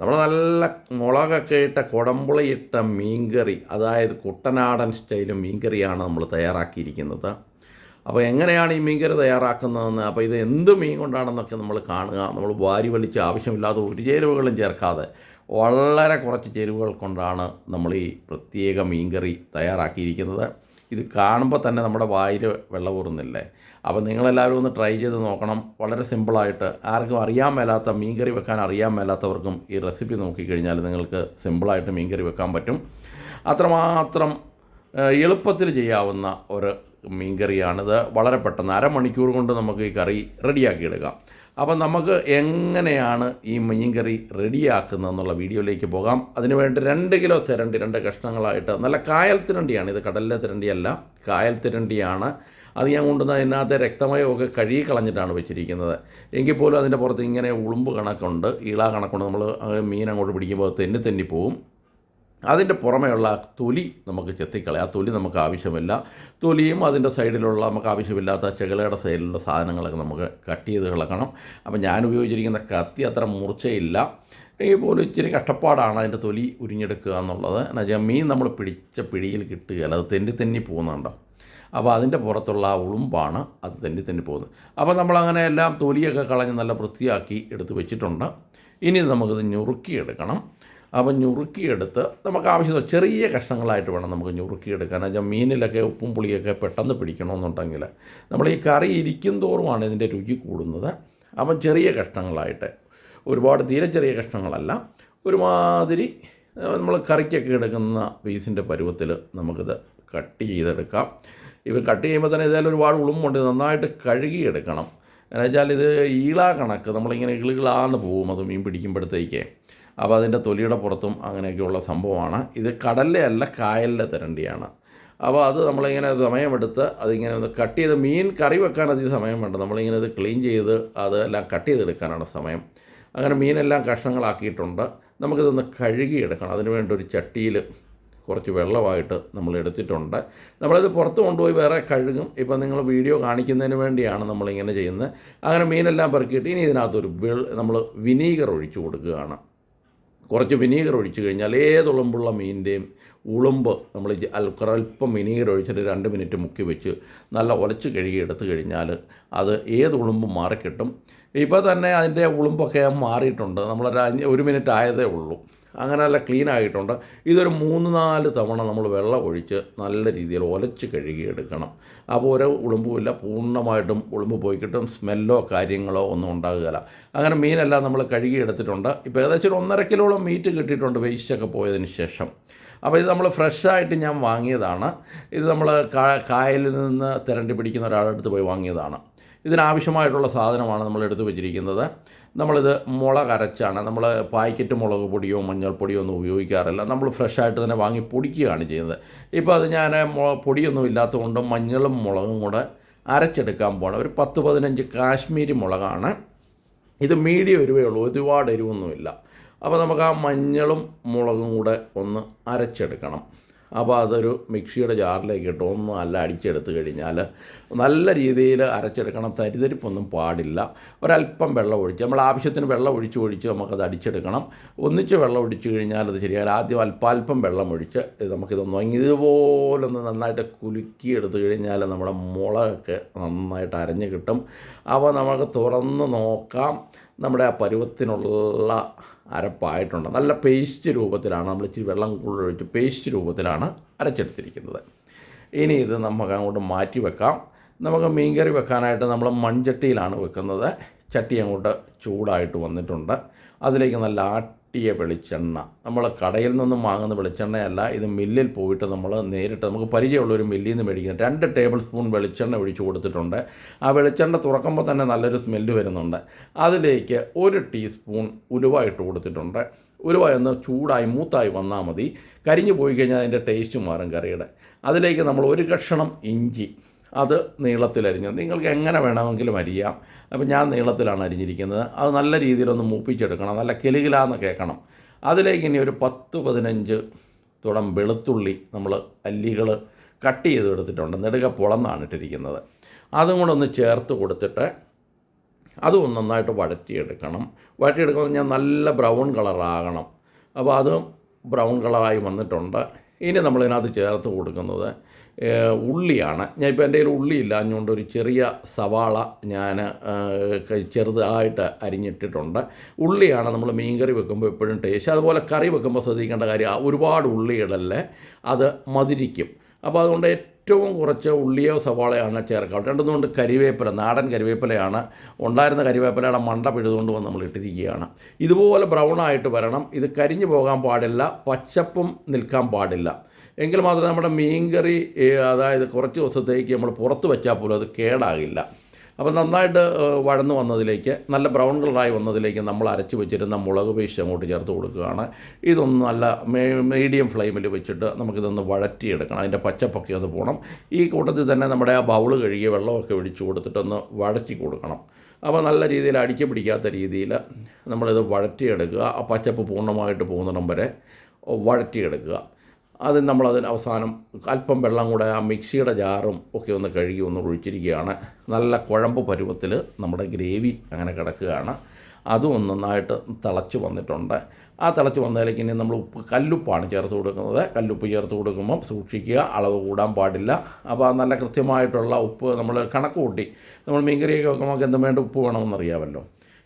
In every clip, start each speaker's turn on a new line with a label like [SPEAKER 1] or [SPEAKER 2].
[SPEAKER 1] നമ്മൾ നല്ല മുളകൊക്കെ ഇട്ട കുടമ്പുളിയിട്ട മീൻകറി അതായത് കുട്ടനാടൻ സ്റ്റൈൽ മീൻകറിയാണ് നമ്മൾ തയ്യാറാക്കിയിരിക്കുന്നത്. അപ്പോൾ എങ്ങനെയാണ് ഈ മീൻകറി തയ്യാറാക്കുന്നതെന്ന് അപ്പോൾ ഇത് എന്ത് മീൻ കൊണ്ടാണെന്നൊക്കെ നമ്മൾ കാണുക. നമ്മൾ വാരി വലിച്ച് ആവശ്യമില്ലാതെ ഒരു ചേരുവകളും ചേർക്കാതെ വളരെ കുറച്ച് ചേരുവകൾ കൊണ്ടാണ് നമ്മൾ ഈ പ്രത്യേക മീൻകറി തയ്യാറാക്കിയിരിക്കുന്നത്. ഇത് കാണുമ്പോൾ തന്നെ നമ്മുടെ വായിൽ വെള്ളം ഊറുന്നില്ലേ? അപ്പോൾ നിങ്ങളെല്ലാവരും ഒന്ന് ട്രൈ ചെയ്ത് നോക്കണം. വളരെ സിമ്പിളായിട്ട് ആർക്കും അറിയാൻ മേലാത്ത മീൻകറി വെക്കാൻ അറിയാൻ മേലാത്തവർക്കും ഈ റെസിപ്പി നോക്കിക്കഴിഞ്ഞാൽ നിങ്ങൾക്ക് സിമ്പിളായിട്ട് മീൻകറി വെക്കാൻ പറ്റും. അത്രമാത്രം എളുപ്പത്തിൽ ചെയ്യാവുന്ന ഒരു മീൻകറിയാണിത് വളരെ പെട്ടെന്ന് അരമണിക്കൂർ കൊണ്ട് നമുക്ക് ഈ കറി റെഡിയാക്കി എടുക്കാം. അപ്പം നമുക്ക് എങ്ങനെയാണ് ഈ മീൻകറി റെഡിയാക്കുന്നത് എന്നുള്ള വീഡിയോയിലേക്ക് പോകാം. അതിനുവേണ്ടി രണ്ട് കിലോ തിരണ്ടി രണ്ട് കഷ്ണങ്ങളായിട്ട് നല്ല കായൽ തിരണ്ടിയാണ് ഇത് കടലിലെ തിരണ്ടിയല്ല കായൽ തിരണ്ടിയാണ് അത് ഞാൻ കൊണ്ടുവന്ന അതിനകത്തെ രക്തമയമൊക്കെ കഴുകി കളഞ്ഞിട്ടാണ് വെച്ചിരിക്കുന്നത്. എങ്കിൽ പോലും അതിന്റെ പുറത്ത് ഇങ്ങനെ ഉളുമ്പ് കണക്കുണ്ട്. ഇള കണക്കുണ്ട്. നമ്മൾ മീൻ അങ്ങോട്ട് പിടിക്കുമ്പോൾ തെന്നി തെന്നി പോവും. അതിന്റെ പുറമെയുള്ള തൊലി നമുക്ക് ചെത്തിക്കളയാം. ആ തൊലി നമുക്ക് ആവശ്യമില്ല. തൊലിയും അതിന്റെ സൈഡിലുള്ള നമുക്ക് ആവശ്യമില്ലാത്ത ചെകിളയുടെ സൈഡിലുള്ള സാധനങ്ങളൊക്കെ നമുക്ക് കട്ട് ചെയ്ത് കളക്കണം. അപ്പം ഞാൻ ഉപയോഗിച്ചിരിക്കുന്ന കത്തി അത്ര മൂർച്ചയില്ല. ഈ പോലും ഇച്ചിരി കഷ്ടപ്പാടാണ് അതിന്റെ തൊലി ഉരിഞ്ഞെടുക്കുക എന്നുള്ളത്. എന്നുവെച്ചാൽ മീൻ നമ്മൾ പിടിച്ച പിടിയിൽ കിട്ടുകയല്ല. അത് തെന്നി തെന്നി പോകുന്നുണ്ടോ. അപ്പോൾ അതിന്റെ പുറത്തുള്ള ആ ഉളുമ്പാണ് അത് തെന്നി തെന്നി പോകുന്നത്. അപ്പോൾ നമ്മളങ്ങനെ എല്ലാം തൊലിയൊക്കെ കളഞ്ഞ് നല്ല വൃത്തിയാക്കി എടുത്ത് വെച്ചിട്ടുണ്ട്. ഇനി നമുക്കിത് ഞുറുക്കിയെടുക്കണം. അപ്പോൾ ഞുറുക്കിയെടുത്ത് നമുക്ക് ആവശ്യമുള്ള ചെറിയ കഷ്ണങ്ങളായിട്ട് വേണം നമുക്ക് ഞുറുക്കിയെടുക്കാൻ. വെച്ചാൽ മീനിലൊക്കെ ഉപ്പും പുളിയൊക്കെ പെട്ടെന്ന് പിടിക്കണമെന്നുണ്ടെങ്കിൽ നമ്മൾ ഈ കറി ഇരിക്കും തോറുമാണ് ഇതിന്റെ രുചി കൂടുന്നത്. അപ്പം ചെറിയ കഷ്ണങ്ങളായിട്ട് ഒരുപാട് തീരെ ചെറിയ കഷ്ണങ്ങളല്ല ഒരുമാതിരി നമ്മൾ കറിക്കൊക്കെ എടുക്കുന്ന പീസിന്റെ പരുവത്തിൽ നമുക്കിത് കട്ട് ചെയ്തെടുക്കാം. ഇവ കട്ട് ചെയ്യുമ്പോൾ തന്നെ ഇതായാലും ഒരുപാട് ഉളുമ്പുണ്ട് നന്നായിട്ട് കഴുകിയെടുക്കണം. എന്നുവെച്ചാൽ ഇത് ഈള കണക്ക് നമ്മളിങ്ങനെ ഇളികളാന്ന് പോകും അത് മീൻ പിടിക്കുമ്പോഴത്തേക്ക്. അപ്പോൾ അതിന്റെ തൊലിയുടെ പുറത്തും അങ്ങനെയൊക്കെയുള്ള സംഭവമാണ്. ഇത് കടലിലെ അല്ല കായലിലെ തിരണ്ടിയാണ്. അപ്പോൾ അത് നമ്മളിങ്ങനെ സമയമെടുത്ത് അതിങ്ങനെ ഒന്ന് കട്ട് ചെയ്ത് മീൻ കറി വെക്കാൻ അധികം സമയം വേണ്ട. നമ്മളിങ്ങനെ ഇത് ക്ലീൻ ചെയ്ത് അതെല്ലാം കട്ട് ചെയ്തെടുക്കാനാണ് സമയം. അങ്ങനെ മീനെല്ലാം കഷ്ണങ്ങളാക്കിയിട്ടുണ്ട്. നമുക്കിതൊന്ന് കഴുകിയെടുക്കണം. അതിന് വേണ്ടി ഒരു ചട്ടിയിൽ കുറച്ച് വെള്ളമായിട്ട് നമ്മൾ എടുത്തിട്ടുണ്ട്. നമ്മളിത് പുറത്ത് കൊണ്ടുപോയി വേറെ കഴുകും. ഇപ്പം നിങ്ങൾ വീഡിയോ കാണിക്കുന്നതിന് വേണ്ടിയാണ് നമ്മളിങ്ങനെ ചെയ്യുന്നത്. അങ്ങനെ മീനെല്ലാം പെറുക്കിയിട്ട് ഇനി ഇതിനകത്തൊരു വെൾ നമ്മൾ വിനീഗർ ഒഴിച്ചു കൊടുക്കുകയാണ്. കുറച്ച് വിനീഗർ ഒഴിച്ച് കഴിഞ്ഞാൽ ഏത് ഉളുമ്പുള്ള മീനിന്റെയും ഉളുമ്പ് നമ്മൾ അല്പം വിനീഗർ ഒഴിച്ചിട്ട് രണ്ട് മിനിറ്റ് മുക്കി വെച്ച് നല്ല ഉലച്ച് കഴുകി എടുത്തു കഴിഞ്ഞാൽ അത് ഏത് ഉളുമ്പും മാറിക്കിട്ടും. ഇപ്പോൾ തന്നെ അതിന്റെ ഉളുമ്പൊക്കെ മാറിയിട്ടുണ്ട്. നമ്മളൊരു ഒരു മിനിറ്റ് ആയതേ ഉള്ളൂ. അങ്ങനെ നല്ല ക്ലീൻ ആയിട്ടുണ്ട്. ഇതൊരു മൂന്ന് നാല് തവണ നമ്മൾ വെള്ളം ഒഴിച്ച് നല്ല രീതിയിൽ ഒലച്ച് കഴുകിയെടുക്കണം. അപ്പോൾ ഒരു ഉളുമ്പുമില്ല പൂർണമായിട്ടും ഉളുമ്പ് പോയി കിട്ടും. സ്മെല്ലോ കാര്യങ്ങളോ ഒന്നും ഉണ്ടാകുകയില്ല. അങ്ങനെ മീനെല്ലാം നമ്മൾ കഴുകിയെടുത്തിട്ടുണ്ട്. ഇപ്പോൾ ഏകദേശം ഒന്നര കിലോളം മീറ്റ് കിട്ടിയിട്ടുണ്ട് വേസ്റ്റൊക്കെ പോയതിന് ശേഷം. അപ്പോൾ ഇത് നമ്മൾ ഫ്രഷായിട്ട് ഞാൻ വാങ്ങിയതാണ്. ഇത് നമ്മൾ കായലിൽ നിന്ന് തിരണ്ടി പിടിക്കുന്ന ഒരാളുടെ അടുത്ത് പോയി വാങ്ങിയതാണ്. ഇതിനാവശ്യമായിട്ടുള്ള സാധനമാണ് നമ്മൾ എടുത്തു വെച്ചിരിക്കുന്നത്. നമ്മളിത് മുളക് അരച്ചാണ് നമ്മൾ പാക്കറ്റ് മുളക് പൊടിയോ മഞ്ഞൾപ്പൊടിയോ ഒന്നും ഉപയോഗിക്കാറില്ല. നമ്മൾ ഫ്രഷായിട്ട് തന്നെ വാങ്ങി പൊടിക്കുകയാണ് ചെയ്യുന്നത്. ഇപ്പോൾ അത് ഞാൻ പൊടിയൊന്നും ഇല്ലാത്തതുകൊണ്ട് മഞ്ഞളും മുളകും കൂടെ അരച്ചെടുക്കാൻ പോകണം ഒരു പത്ത് പതിനഞ്ച് കാശ്മീരി മുളകാണ്. ഇത് മീഡിയം എരിവേ ഉള്ളൂ. ഒരുപാട് എരിവൊന്നുമില്ല. അപ്പോൾ നമുക്ക് ആ മഞ്ഞളും മുളകും കൂടെ ഒന്ന് അരച്ചെടുക്കണം. അപ്പോൾ അതൊരു മിക്സിയുടെ ജാറിലേക്ക് ഇട്ട് ഒന്ന് നല്ല അടിച്ചെടുത്ത് കഴിഞ്ഞാൽ നല്ല രീതിയിൽ അരച്ചെടുക്കണം. തരിതരിപ്പൊന്നും പാടില്ല. ഒരല്പം വെള്ളം ഒഴിച്ച് നമ്മൾ ആവശ്യത്തിന് വെള്ളം ഒഴിച്ച് ഒഴിച്ച് നമുക്കത് അടിച്ചെടുക്കണം. ഒന്നിച്ച് വെള്ളം ഒഴിച്ച് കഴിഞ്ഞാൽ അത് ശരിയായാലും ആദ്യം അല്പാൽപ്പം വെള്ളം ഒഴിച്ച് നമുക്കിതൊന്ന് ഇതുപോലെ ഒന്ന് നന്നായിട്ട് കുലുക്കി എടുത്തു കഴിഞ്ഞാൽ നമ്മുടെ മുളകൊക്കെ നന്നായിട്ട് അരഞ്ഞ് കിട്ടും. അപ്പോൾ നമുക്ക് തുറന്ന് നോക്കാം. നമ്മുടെ ആ പരുവത്തിനുള്ള അരപ്പായിട്ടുണ്ട്. നല്ല പേസ്റ്റ് രൂപത്തിലാണ് നമ്മൾ ഇച്ചിരി വെള്ളം കൂടുതൽ ഒഴിച്ച് പേസ്റ്റ് രൂപത്തിലാണ് അരച്ചെടുത്തിരിക്കുന്നത്. ഇനി ഇത് നമുക്ക് അങ്ങോട്ട് മാറ്റി വെക്കാം. നമുക്ക് മീൻകറി വെക്കാനായിട്ട് നമ്മൾ മൺചട്ടിയിലാണ് വെക്കുന്നത്. ചട്ടി അങ്ങോട്ട് ചൂടായിട്ട് വന്നിട്ടുണ്ട്. അതിലേക്ക് നല്ല ആട്ടിയ വെളിച്ചെണ്ണ. നമ്മൾ കടയിൽ നിന്നും വാങ്ങുന്ന വെളിച്ചെണ്ണയല്ല ഇത് മില്ലിൽ പോയിട്ട് നമ്മൾ നേരിട്ട് നമുക്ക് പരിചയമുള്ള ഒരു മില്ലിൽ നിന്ന് മേടിക്കുന്നത് രണ്ട് ടേബിൾ സ്പൂൺ വെളിച്ചെണ്ണ ഒഴിച്ചു കൊടുത്തിട്ടുണ്ട്. ആ വെളിച്ചെണ്ണ തുറക്കുമ്പോൾ തന്നെ നല്ലൊരു സ്മെല്ല് വരുന്നുണ്ട്. അതിലേക്ക് ഒരു ടീസ്പൂൺ ഉലുവ ഇട്ട് കൊടുത്തിട്ടുണ്ട്. ഉലുവ ഒന്ന് ചൂടായി മൂത്തായി വന്നാൽ മതി. കരിഞ്ഞു പോയി കഴിഞ്ഞാൽ അതിന്റെ ടേസ്റ്റ് മാറും കറിയുടെ. അതിലേക്ക് നമ്മൾ ഒരു കഷണം ഇഞ്ചി അത് നീളത്തിലരിഞ്ഞ്. നിങ്ങൾക്ക് എങ്ങനെ വേണമെങ്കിലും അരിയാം. അപ്പോൾ ഞാൻ നീളത്തിലാണ് അരിഞ്ഞിരിക്കുന്നത്. അത് നല്ല രീതിയിലൊന്ന് മൂപ്പിച്ചെടുക്കണം. നല്ല കിലുകിലാന്ന് കേൾക്കണം. അതിലേക്ക് ഇനി ഒരു പത്ത് പതിനഞ്ച് തുടം വെളുത്തുള്ളി നമ്മൾ അല്ലികൾ കട്ട് ചെയ്ത് എടുത്തിട്ടുണ്ട് നെടുക പുളന്നാണ് ഇട്ടിരിക്കുന്നത്. അതും കൂടെ ഒന്ന് ചേർത്ത് കൊടുത്തിട്ട് അതും നന്നായിട്ട് വഴറ്റിയെടുക്കണം. വഴറ്റിയെടുക്കുമ്പോൾ ഞാൻ നല്ല ബ്രൗൺ കളറാകണം. അപ്പോൾ അതും ബ്രൗൺ കളറായി വന്നിട്ടുണ്ട്. ഇനി നമ്മളിതിനകത്ത് ചേർത്ത് കൊടുക്കുന്നത് ഉള്ളിയാണ്. ഞാൻ ഇപ്പോൾ എന്റെ കയ്യിൽ ഉള്ളി ഇല്ലാഞ്ഞുകൊണ്ട് ഒരു ചെറിയ സവാള ഞാൻ ചെറുതായിട്ട് അരിഞ്ഞിട്ടിട്ടുണ്ട്. ഉള്ളിയാണ് നമ്മൾ മീൻ കറി വെക്കുമ്പോൾ എപ്പോഴും ടേസ്റ്റ് അതുപോലെ കറി വെക്കുമ്പോൾ ശ്രദ്ധിക്കേണ്ട കാര്യം ഒരുപാട് ഉള്ളി ഇടല്ലേ അത് മതിരിക്കും. അപ്പോൾ അതുകൊണ്ട് ഏറ്റവും കുറച്ച് ഉള്ളിയോ സവാളയാണ് ചേർക്കുക രണ്ടുകൊണ്ട് കരിവേപ്പില നാടൻ കരിവേപ്പിലയാണ് ഉണ്ടായിരുന്ന കരിവേപ്പിലയുടെ മണ്ട പിഴുതുകൊണ്ട് വന്ന് നമ്മൾ ഇട്ടിരിക്കുകയാണ്. ഇതുപോലെ ബ്രൗൺ ആയിട്ട് വരണം. ഇത് കരിഞ്ഞു പോകാൻ പാടില്ല പച്ചപ്പും നിൽക്കാൻ പാടില്ല. എങ്കിൽ മാത്രമേ നമ്മുടെ മീൻകറി അതായത് കുറച്ച് ദിവസത്തേക്ക് നമ്മൾ പുറത്ത് വെച്ചാൽ പോലും അത് കേടാകില്ല. അപ്പോൾ നന്നായിട്ട് വഴന്ന് വന്നതിലേക്ക് നല്ല ബ്രൗൺ കളറായി വന്നതിലേക്ക് നമ്മൾ അരച്ച് വെച്ചിരുന്ന മുളക് പേസ്റ്റ് അങ്ങോട്ട് ചേർത്ത് കൊടുക്കുകയാണ്. ഇതൊന്ന് നല്ല മീഡിയം ഫ്ലെയിമിൽ വെച്ചിട്ട് നമുക്കിതൊന്ന് വഴറ്റിയെടുക്കണം. അതിന്റെ പച്ചപ്പൊക്കെ അത് പോകണം. ഈ കൂട്ടത്തിൽ തന്നെ നമ്മുടെ ആ ബൗൾ കഴുകിയ വെള്ളമൊക്കെ ഒഴിച്ച് കൊടുത്തിട്ടൊന്ന് വഴറ്റി കൊടുക്കണം. അപ്പോൾ നല്ല രീതിയിൽ അടിച്ചു പിടിക്കാത്ത രീതിയിൽ നമ്മളിത് വഴറ്റിയെടുക്കുക. ആ പച്ചപ്പ് പൂർണമായിട്ട് പോകുന്നിടം വരെ വഴറ്റിയെടുക്കുക. അത് നമ്മളതിന് അവസാനം അല്പം വെള്ളം കൂടെ ആ മിക്സിയുടെ ജാറും ഒക്കെ ഒന്ന് കഴുകി ഒന്ന് ഒഴിച്ചിരിക്കുകയാണ്. നല്ല കുഴമ്പ് പരുവത്തിൽ നമ്മുടെ ഗ്രേവി അങ്ങനെ കിടക്കുകയാണ്. അതും ഒന്ന് നന്നായിട്ട് തിളച്ച് വന്നിട്ടുണ്ട്. ആ തിളച്ച് വന്നതിലേക്ക് ഇനി നമ്മൾ ഉപ്പ് കല്ലുപ്പാണ് ചേർത്ത് കൊടുക്കുന്നത്. കല്ലുപ്പ് ചേർത്ത് കൊടുക്കുമ്പം സൂക്ഷിക്കുക അളവ് കൂടാൻ പാടില്ല. അപ്പോൾ നല്ല കൃത്യമായിട്ടുള്ള ഉപ്പ് നമ്മൾ കണക്ക് കൂട്ടി നമ്മൾ മീൻകറിയൊക്കെ വെക്കുമ്പോൾ നമുക്ക് എന്തും വേണ്ട ഉപ്പ് വേണമെന്നറിയാമല്ലോ.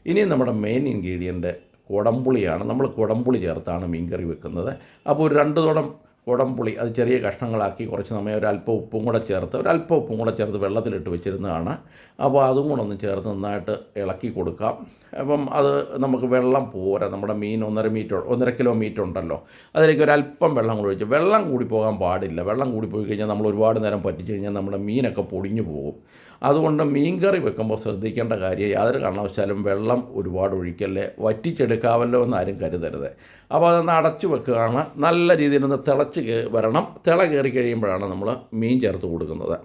[SPEAKER 1] ഇനി നമ്മുടെ മെയിൻ ഇൻഗ്രീഡിയന്റ് കുടംപുളിയാണ്. നമ്മൾ കുടംപുളി ചേർത്താണ് മീൻകറി വെക്കുന്നത്. അപ്പോൾ ഒരു രണ്ട് തുടം കുടംപുളി അത് ചെറിയ കഷ്ണങ്ങളാക്കി കുറച്ച് സമയം ഒരല്പം ഉപ്പും കൂടെ ചേർത്ത് ഒരല്പം ഉപ്പും കൂടെ ചേർത്ത് വെള്ളത്തിലിട്ട് വെച്ചിരുന്നതാണ്. അപ്പോൾ അതും കൂടെ ഒന്ന് ചേർത്ത് നന്നായിട്ട് ഇളക്കി കൊടുക്കാം. അപ്പം അത് നമുക്ക് വെള്ളം പോരാ നമ്മുടെ മീൻ ഒന്നര മീറ്റർ ഒന്നര കിലോ മീറ്റർ ഉണ്ടല്ലോ അതിലേക്ക് ഒരല്പം വെള്ളം കൂടി ഒഴിച്ച് വെള്ളം കൂടി പോകാൻ പാടില്ല. വെള്ളം കൂടി പോയി കഴിഞ്ഞാൽ നമ്മൾ ഒരുപാട് നേരം പറ്റിച്ചു കഴിഞ്ഞാൽ നമ്മുടെ മീനൊക്കെ പൊടിഞ്ഞു പോകും. അതുകൊണ്ട് മീൻകറി വെക്കുമ്പോൾ ശ്രദ്ധിക്കേണ്ട കാര്യം യാതൊരു കാരണവശാലും വെള്ളം ഒരുപാട് ഒഴിക്കല്ലേ? വറ്റിച്ചെടുക്കാവല്ലോ എന്ന് ആരും കരുതരുത്. അപ്പോൾ അതൊന്ന് അടച്ചു വെക്കുകയാണ്. നല്ല രീതിയിൽ ഒന്ന് തിളച്ച് വരണം. തിള കയറി കഴിയുമ്പോഴാണ് നമ്മൾ മീൻ ചേർത്ത് കൊടുക്കുന്നത്.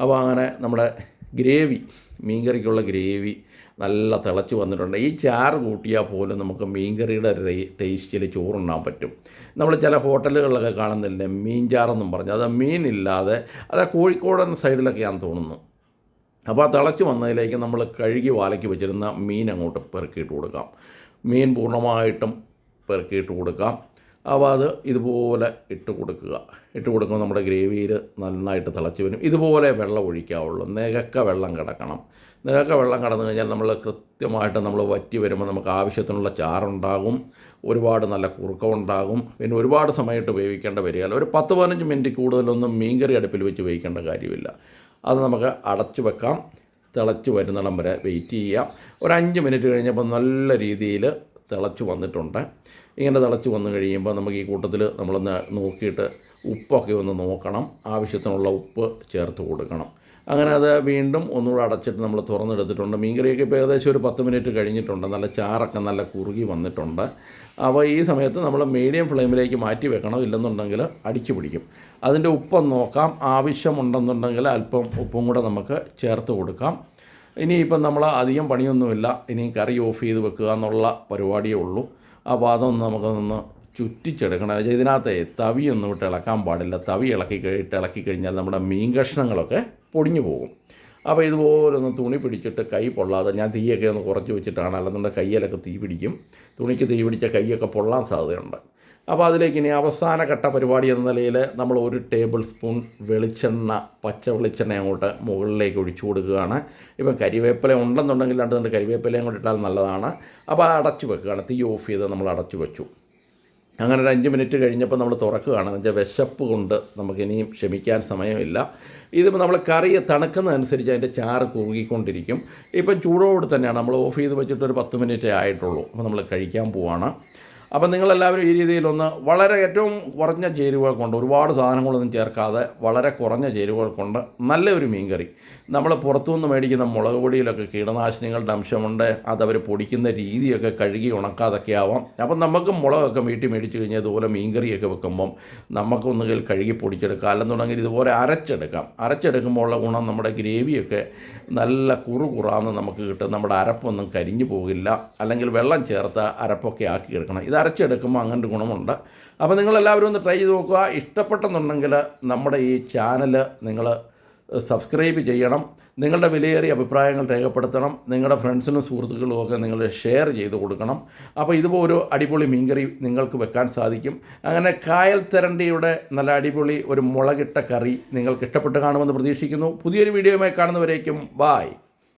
[SPEAKER 1] അപ്പോൾ അങ്ങനെ നമ്മുടെ ഗ്രേവി മീൻകറിക്കുള്ള ഗ്രേവി നല്ല തിളച്ച് വന്നിട്ടുണ്ട്. ഈ ചാറ് കൂട്ടിയാൽ പോലും നമുക്ക് മീൻകറിയുടെ ടേസ്റ്റിൽ ചോറുണ്ണാൻ പറ്റും. നമ്മൾ ചില ഹോട്ടലുകളിലൊക്കെ കാണുന്നില്ലേ മീൻ ചാറെന്നും പറഞ്ഞ്. അത് മീനില്ലാതെ അത് കോഴിക്കോടൻ സൈഡിലൊക്കെയാണെന്ന് തോന്നുന്നു. അപ്പോൾ ആ തിളച്ച് വന്നതിലേക്ക് നമ്മൾ കഴുകി വാലയ്ക്ക് വെച്ചിരുന്ന മീൻ അങ്ങോട്ട് പെറുക്കിയിട്ട് കൊടുക്കാം. മീൻ പൂർണമായിട്ടും പെറുക്കിയിട്ട് കൊടുക്കാം. അപ്പോൾ അത് ഇതുപോലെ ഇട്ട് കൊടുക്കുക. ഇട്ട് കൊടുക്കുമ്പോൾ നമ്മുടെ ഗ്രേവിയിൽ നന്നായിട്ട് തിളച്ച് വരും. ഇതുപോലെ വെള്ളം ഒഴിക്കാവുള്ളൂ. നികക്ക വെള്ളം കിടക്കണം. നികക്ക വെള്ളം കടന്നു കഴിഞ്ഞാൽ നമ്മൾ കൃത്യമായിട്ട് നമ്മൾ വറ്റി വരുമ്പോൾ നമുക്ക് ആവശ്യത്തിനുള്ള ചാറുണ്ടാകും. ഒരുപാട് നല്ല കുറുക്കമുണ്ടാകും പിന്നെ ഒരുപാട് സമയത്ത് വേവിക്കേണ്ട വരികയില്ല. ഒരു പത്ത് പതിനഞ്ച് മിനിറ്റ് കൂടുതലൊന്നും മീൻകറി അടുപ്പിൽ വെച്ച് വേവിക്കേണ്ട കാര്യമില്ല. അത് നമുക്ക് അടച്ചു വെക്കാം. തിളച്ച് വരുന്നിടം വരെ വെയിറ്റ് ചെയ്യാം. ഒരു അഞ്ച് മിനിറ്റ് കഴിഞ്ഞപ്പോൾ നല്ല രീതിയിൽ തിളച്ച് വന്നിട്ടുണ്ട്. ഇങ്ങനെ തിളച്ച് വന്നു കഴിയുമ്പോൾ നമുക്ക് ഈ കൂട്ടത്തിൽ നമ്മളൊന്ന് നോക്കിയിട്ട് ഉപ്പൊക്കെ ഒന്ന് നോക്കണം. ആവശ്യത്തിനുള്ള ഉപ്പ് ചേർത്ത് കൊടുക്കണം. അങ്ങനെ അത് വീണ്ടും ഒന്നുകൂടെ അടച്ചിട്ട് നമ്മൾ തുറന്നെടുത്തിട്ടുണ്ട്. മീൻകറിയൊക്കെ ഇപ്പോൾ ഏകദേശം ഒരു പത്ത് മിനിറ്റ് കഴിഞ്ഞിട്ടുണ്ട്. നല്ല ചാറൊക്കെ നല്ല കുറുകി വന്നിട്ടുണ്ട്. അപ്പോൾ ഈ സമയത്ത് നമ്മൾ മീഡിയം ഫ്ലെയിമിലേക്ക് മാറ്റി വെക്കണം. ഇല്ലെന്നുണ്ടെങ്കിൽ അടിച്ചു പിടിക്കും. അതിന്റെ ഉപ്പം നോക്കാം. ആവശ്യമുണ്ടെന്നുണ്ടെങ്കിൽ അല്പം ഉപ്പും കൂടെ നമുക്ക് ചേർത്ത് കൊടുക്കാം. ഇനിയിപ്പം നമ്മൾ അധികം പണിയൊന്നുമില്ല. ഇനി കറി ഓഫ് ചെയ്ത് വെക്കുക എന്നുള്ള പരിപാടിയേ ഉള്ളൂ. അപ്പോൾ അതൊന്ന് നമുക്കൊന്ന് ചുറ്റിച്ചെടുക്കണം. എന്നുവെച്ചാൽ ഇതിനകത്തെ തവിയൊന്നും ഇട്ട് ഇളക്കാൻ പാടില്ല. തവി ഇളക്കി ഇട്ട് ഇളക്കി കഴിഞ്ഞാൽ നമ്മുടെ മീൻ കഷ്ണങ്ങളൊക്കെ പൊടിഞ്ഞു പോകും. അപ്പോൾ ഇതുപോലെ ഒന്ന് തുണി പിടിച്ചിട്ട് കൈ പൊള്ളാതെ ഞാൻ തീയൊക്കെ ഒന്ന് കുറച്ച് വെച്ചിട്ടാണ്. അല്ലെന്നുണ്ടെങ്കിൽ കയ്യിലൊക്കെ തീ പിടിക്കും. തുണിക്ക് തീ പിടിച്ച കൈയൊക്കെ പൊള്ളാൻ സാധ്യതയുണ്ട്. അപ്പോൾ അതിലേക്ക് ഇനി അവസാന ഘട്ട പരിപാടി എന്ന നിലയിൽ നമ്മൾ ഒരു ടേബിൾ സ്പൂൺ വെളിച്ചെണ്ണ പച്ച വെളിച്ചെണ്ണ അങ്ങോട്ട് മുകളിലേക്ക് ഒഴിച്ചു കൊടുക്കുകയാണ്. ഇപ്പം കരിവേപ്പില ഉണ്ടെന്നുണ്ടെങ്കിൽ രണ്ട് രണ്ട് കരിവേപ്പിലയും കൂടി ഇട്ടാൽ നല്ലതാണ്. അപ്പോൾ അടച്ചു വെക്കുകയാണ്. തീ ഓഫ് ചെയ്ത് നമ്മൾ അടച്ചു വെച്ചു. അങ്ങനെ ഒരു അഞ്ച് മിനിറ്റ് കഴിഞ്ഞപ്പോൾ നമ്മൾ തുറക്കുകയാണ്. എന്നുവെച്ചാൽ വിശപ്പ് കൊണ്ട് നമുക്കിനിയും ക്ഷമിക്കാൻ സമയമില്ല. ഇതിപ്പോൾ നമ്മൾ കറി തണുക്കുന്നതനുസരിച്ച് അതിന്റെ ചാറ് കൂകിക്കൊണ്ടിരിക്കും ഇപ്പം ചൂടോട് തന്നെയാണ്. നമ്മൾ ഓഫ് ചെയ്ത് വെച്ചിട്ട് ഒരു പത്ത് മിനിറ്റേ ആയിട്ടുള്ളൂ. അപ്പോൾ നമ്മൾ കഴിക്കാൻ പോവാണ്. അപ്പം നിങ്ങളെല്ലാവരും ഈ രീതിയിലൊന്ന് വളരെ ഏറ്റവും കുറഞ്ഞ ചേരുവകൾ കൊണ്ട് ഒരുപാട് സാധനങ്ങളൊന്നും ചേർക്കാതെ വളരെ കുറഞ്ഞ ചേരുവകൾ കൊണ്ട് നല്ലൊരു മീൻകറി. നമ്മൾ പുറത്തുനിന്ന് മേടിക്കുന്ന മുളക് പൊടിയിലൊക്കെ കീടനാശിനികളുടെ അംശമുണ്ട് അതവർ പൊടിക്കുന്ന രീതിയൊക്കെ കഴുകി ഉണക്കാതൊക്കെ ആവാം. അപ്പം നമുക്ക് മുളകൊക്കെ വീട്ടിൽ മേടിച്ച് കഴിഞ്ഞാൽ ഇതുപോലെ മീൻകറിയൊക്കെ വെക്കുമ്പം നമുക്കൊന്നുകിൽ കഴുകി പൊടിച്ചെടുക്കാം അല്ലെന്നുണ്ടെങ്കിൽ ഇതുപോലെ അരച്ചെടുക്കാം. അരച്ചെടുക്കുമ്പോൾ ഉള്ള ഗുണം നമ്മുടെ ഗ്രേവിയൊക്കെ നല്ല കുറു കുറാന്ന് നമുക്ക് കിട്ടും. നമ്മുടെ അരപ്പൊന്നും കരിഞ്ഞു പോകില്ല. അല്ലെങ്കിൽ വെള്ളം ചേർത്ത് അരപ്പൊക്കെ ആക്കി എടുക്കണം. ഇത് അരച്ചെടുക്കുമ്പോൾ അങ്ങനെ ഒരു ഗുണമുണ്ട്. അപ്പോൾ നിങ്ങളെല്ലാവരും ഒന്ന് ട്രൈ ചെയ്ത് നോക്കുക. ഇഷ്ടപ്പെട്ടെന്നുണ്ടെങ്കിൽ നമ്മുടെ ഈ ചാനൽ നിങ്ങൾ സബ്സ്ക്രൈബ് ചെയ്യണം. നിങ്ങളുടെ വിലയേറിയ അഭിപ്രായങ്ങൾ രേഖപ്പെടുത്തണം. നിങ്ങളുടെ ഫ്രണ്ട്സിനും സുഹൃത്തുക്കളും ഒക്കെ നിങ്ങൾ ഷെയർ ചെയ്ത് കൊടുക്കണം. അപ്പോൾ ഇതുപോലെ ഒരു അടിപൊളി മീൻകറി നിങ്ങൾക്ക് വെക്കാൻ സാധിക്കും. അങ്ങനെ കായൽ തെരണ്ടിയുടെ നല്ല അടിപൊളി ഒരു മുളകിട്ട കറി നിങ്ങൾക്ക് ഇഷ്ടപ്പെട്ട് കാണുമെന്ന് പ്രതീക്ഷിക്കുന്നു. പുതിയൊരു വീഡിയോയുമായി കാണുന്നവരേക്കും ബായ്